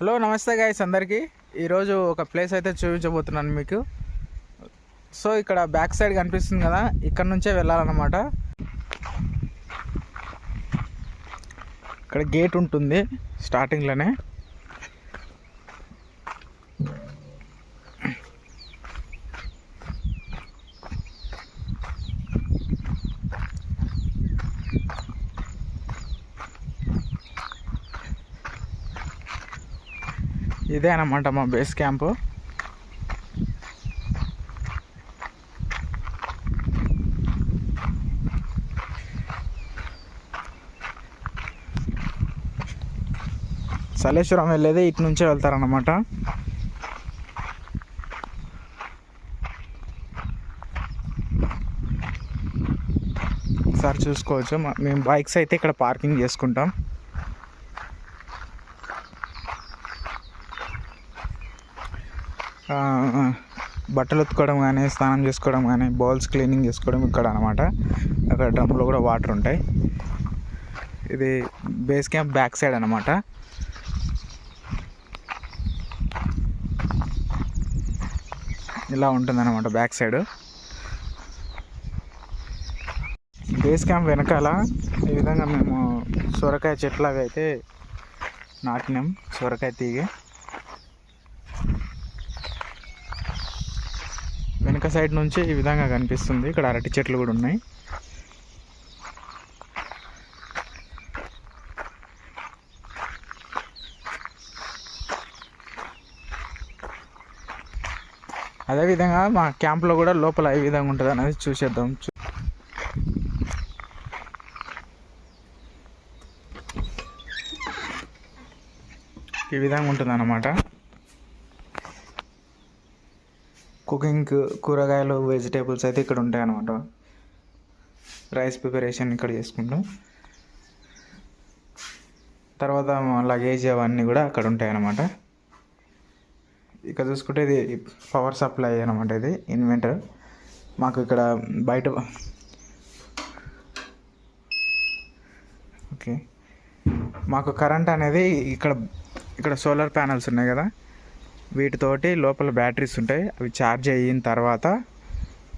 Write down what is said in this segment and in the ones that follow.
Hello నమస్తే guys అందరికీ. ఈరోజు ఒక ప్లేస్ అయితే చూపించబోతున్నాను మీకు. సో ఇక్కడ బ్యాక్ సైడ్ కనిపిస్తుంది కదా ఇక్కడ నుంచే వెళ్ళాలన్నమాట. ఇక్కడ గేట్ ఉంటుంది స్టార్టింగ్లోనే ఇదే అనమాట మా బేస్ క్యాంపు. సలేశ్వరం వెళ్ళేది ఇటు నుంచే వెళ్తారనమాట సార్ చూసుకోవచ్చు. మేము బైక్స్ అయితే ఇక్కడ పార్కింగ్ చేసుకుంటాం. బట్టలు ఉతుకోవడం కానీ స్నానం చేసుకోవడం కానీ బౌల్స్ క్లీనింగ్ చేసుకోవడం ఇక్కడ అనమాట. అక్కడ డ్రమ్లో కూడా వాటర్ ఉంటాయి. ఇది బేస్ క్యాంప్ బ్యాక్ సైడ్ అనమాట. ఇలా ఉంటుంది అనమాట బ్యాక్ సైడ్. బేస్ క్యాంప్ వెనకాల ఈ విధంగా మేము సొరకాయ చెట్లాగా అయితే నాటినాం. సొరకాయ తీగ. వెనక సైడ్ నుంచి ఈ విధంగా కనిపిస్తుంది. ఇక్కడ అరటి చెట్లు కూడా ఉన్నాయి. అదేవిధంగా మా క్యాంప్లో కూడా లోపల ఏ విధంగా ఉంటుంది అనేది చూసేద్దాం. ఈ విధంగా ఉంటుంది అన్నమాట కుకింగ్ కూరగాయలు వెజిటేబుల్స్ అయితే ఇక్కడ ఉంటాయి అన్నమాట. రైస్ ప్రిపరేషన్ ఇక్కడ చేసుకుంటాం. తర్వాత లగేజ్ అవన్నీ కూడా అక్కడ ఉంటాయి అన్నమాట. ఇక్కడ చూసుకుంటే ఇది పవర్ సప్లై అనమాట ఇది ఇన్వెంటర్. మాకు ఇక్కడ బయట ఓకే. మాకు కరెంట్ అనేది ఇక్కడ ఇక్కడ సోలార్ ప్యానల్స్ ఉన్నాయి కదా. వీటితోటి లోపల బ్యాటరీస్ ఉంటాయి. అవి ఛార్జ్ అయిన తర్వాత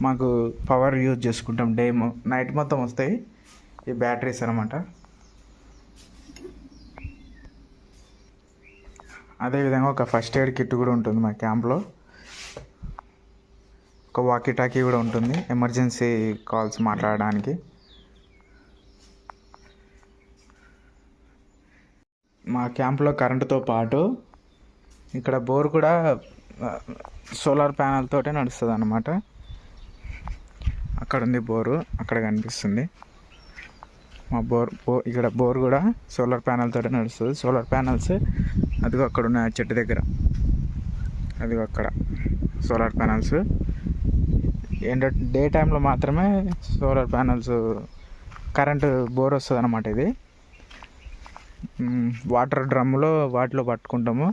మాకు పవర్ యూజ్ చేసుకుంటాం. డే నైట్ మొత్తం వస్తాయి. ఈ బ్యాటరీస్ అనమాట అదేవిధంగా ఒక ఫస్ట్ ఎయిడ్ కిట్ కూడా ఉంటుంది మా క్యాంప్లో ఒక వాకీ టాకీ కూడా ఉంటుంది. ఎమర్జెన్సీ కాల్స్ మాట్లాడడానికి. మా క్యాంప్లో కరెంటుతో పాటు ఇక్కడ బోర్ కూడా సోలార్ ప్యానల్ తోటే నడుస్తుంది అన్నమాట అక్కడ ఉంది బోరు అక్కడ కనిపిస్తుంది. మా బోర్ బో ఇక్కడ బోర్ కూడా సోలార్ ప్యానల్ తోటే నడుస్తుంది. సోలార్ ప్యానల్స్ అదిగో అక్కడ ఉన్న చెట్టు దగ్గర. అదిగో అక్కడ సోలార్ ప్యానల్స్. ఏంటంటే డే టైంలో మాత్రమే సోలార్ ప్యానల్స్ కరెంటు బోర్ వస్తుంది అన్నమాట ఇది వాటర్ డ్రమ్ములో వాటిలో పట్టుకుంటాము.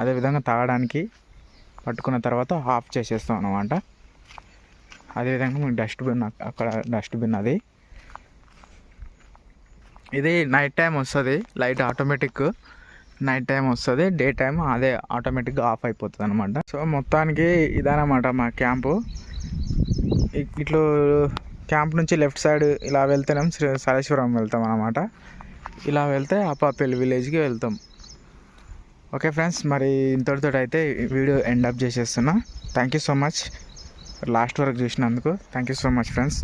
అదేవిధంగా తాగడానికి పట్టుకున్న తర్వాత ఆఫ్ చేసేస్తాం అనమాట అదేవిధంగా మీకు డస్ట్బిన్ అక్కడ డస్ట్బిన్ అది. ఇది నైట్ టైం వస్తుంది లైట్ ఆటోమేటిక్ నైట్ టైం వస్తుంది డే టైం అదే ఆటోమేటిక్గా ఆఫ్ అయిపోతుంది అనమాట సో మొత్తానికి ఇదనమాట మా క్యాంపు. ఇట్లు క్యాంప్ నుంచి లెఫ్ట్ సైడ్ ఇలా వెళ్తేనేం శ్రీ సరేశ్వరం వెళ్తాం అనమాట ఇలా వెళ్తే అపాపల్లి విలేజ్కి వెళ్తాం. ఓకే ఫ్రెండ్స్ మరి ఇంతటితో అయితే వీడియో ఎండ్ అప్ చేసేస్తున్నా. థ్యాంక్ యూ సో మచ్ లాస్ట్ వరకు చూసినందుకు thank you so much friends